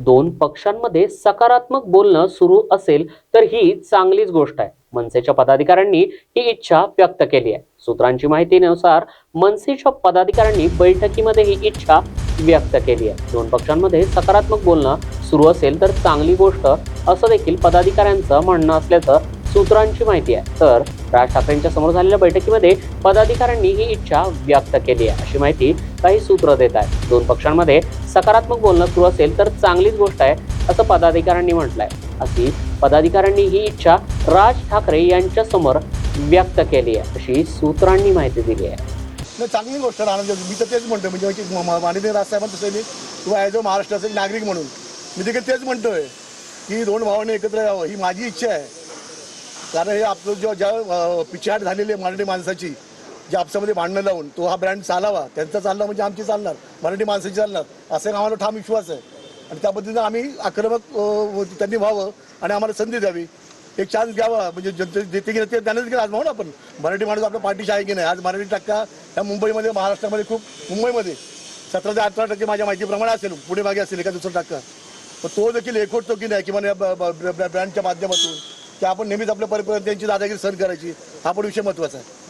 दोन पक्षांमध्ये सकारात्मक बोलणं सुरू असेल तर ही चांगलीच गोष्ट आहे. मनसेच्या पदाधिकाऱ्यांनी ही इच्छा व्यक्त केली आहे. सूत्रांची माहितीनुसार मनसेच्या पदाधिकाऱ्यांनी बैठकीमध्ये ही इच्छा व्यक्त केली आहे. दोन पक्षांमध्ये सकारात्मक बोलणं सुरू असेल तर चांगली गोष्ट असं देखील पदाधिकाऱ्यांचं म्हणणं असल्याचं सूत्रांची माहिती आहे. तर राज ठाकरेंच्या समोर झालेल्या बैठकीमध्ये पदाधिकाऱ्यांनी ही इच्छा व्यक्त केली आहे. अशी माहिती काही सूत्र देत आहेत. दोन पक्षांमध्ये सकारात्मक बोलणं सुरू असेल तर चांगलीच गोष्ट आहे असं पदाधिकाऱ्यांनी म्हटलंय. अशी पदाधिकाऱ्यांनी ही इच्छा राज ठाकरे यांच्या समोर व्यक्त केली आहे. अशी सूत्रांनी माहिती दिली आहे. चांगली गोष्ट राहणार मी तर तेच म्हणतो म्हणजे माननीय राजसाहेबांचं तसं मी किंवा ॲज अ महाराष्ट्राचे नागरिक म्हणून मी देखील तेच म्हणतोय की दोन भावाने एकत्र यावं ही माझी इच्छा आहे. कारण हे आपलं जो ज्या पिछाट झालेली आहे मराठी माणसाची जे आपसामध्ये भांडणं लावून तो हा ब्रँड चालावा. त्यांचा चालला म्हणजे आमची चालणार. मराठी माणसाची चालणार. असं एक आम्हाला ठाम विश्वास आहे. आणि त्या पद्धतीनं आम्ही आक्रमक त्यांनी व्हावं आणि आम्हाला संधी द्यावी एक चान्स घ्यावा म्हणजे जनते देते की नाही ते त्यांना देखील आज म्हणून ना आपण मराठी माणूस आपल्या पाठीशी आहे की नाही? आज मराठी टक्का ह्या मुंबईमध्ये महाराष्ट्रामध्ये खूप मुंबईमध्ये सतरा ते अठरा टक्के माझ्या माहितीप्रमाणे असेल. पुढे मागे असेल एका दुसरा टक्का. पण तो देखील एकवटतो की नाही? किंवा या ब- ब- ब्रँडच्या माध्यमातून की आपण नेहमीच आपल्या परिपर्यंत त्यांची दादागिरी सहन करायची. हा पण विषय महत्त्वाचा आहे.